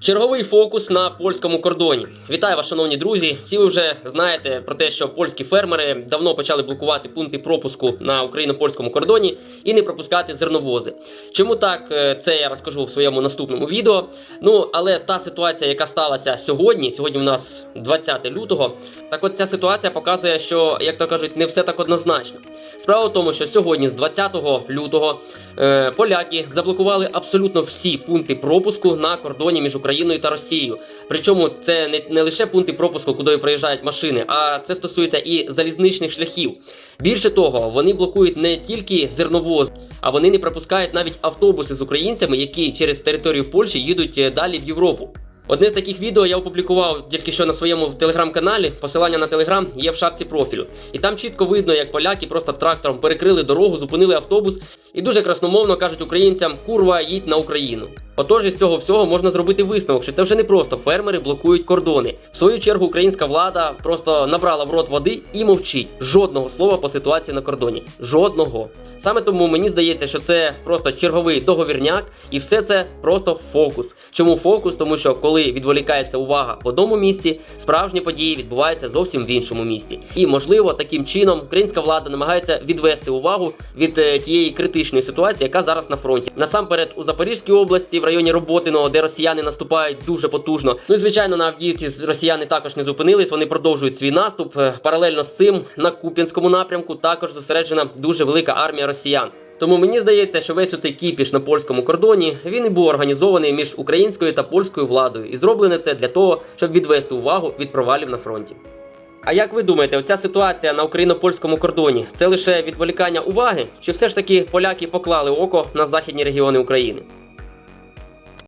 Черговий фокус на польському кордоні. Вітаю вас, шановні друзі. Всі ви вже знаєте про те, що польські фермери давно почали блокувати пункти пропуску на україно-польському кордоні і не пропускати зерновози. Чому так, е, це я розкажу в своєму наступному відео. Ну, але та ситуація, яка сталася сьогодні, сьогодні у нас 20 лютого. Так от ця ситуація показує, що, як то кажуть, не все так однозначно. Справа в тому, що сьогодні, з 20 лютого, поляки заблокували абсолютно всі пункти пропуску на кордоні між Україною та Росією. Причому це не, не лише пункти пропуску, куди проїжджають машини, а це стосується і залізничних шляхів. Більше того, вони блокують не тільки зерновоз, а вони не пропускають навіть автобуси з українцями, які через територію Польщі їдуть е, далі в Європу. Одне з таких відео я опублікував тільки що на своєму телеграм-каналі. Посилання на телеграм є в шапці профілю. І там чітко видно, як поляки просто трактором перекрили дорогу, зупинили автобус і дуже красномовно кажуть українцям: курва, їдь на Україну. Отож, із цього всього можна зробити висновок, що це вже не просто фермери блокують кордони. В свою чергу українська влада просто набрала в рот води і мовчить. Жодного слова по ситуації на кордоні. Жодного. Саме тому мені здається, що це просто черговий договірняк, і все це просто фокус. Чому фокус? Тому що коли відволікається увага в одному місці, справжні події відбуваються зовсім в іншому місті. І можливо, таким чином українська влада намагається відвести увагу від е, тієї критичної ситуації, яка зараз на фронті. Насамперед у Запорізькій області, в районі Роботиного, де росіяни наступають дуже потужно. Ну і звичайно, на Авдіївці росіяни також не зупинились. Вони продовжують свій наступ. Е, Паралельно з цим на Куп'янському напрямку також зосереджена дуже велика армія росіян. Тому мені здається, що весь оцей кіпіш на польському кордоні він і був організований між українською та польською владою, і зроблене це для того, щоб відвести увагу від провалів на фронті. А як ви думаєте, оця ситуація на україно-польському кордоні це лише відволікання уваги, чи все ж таки поляки поклали око на західні регіони України?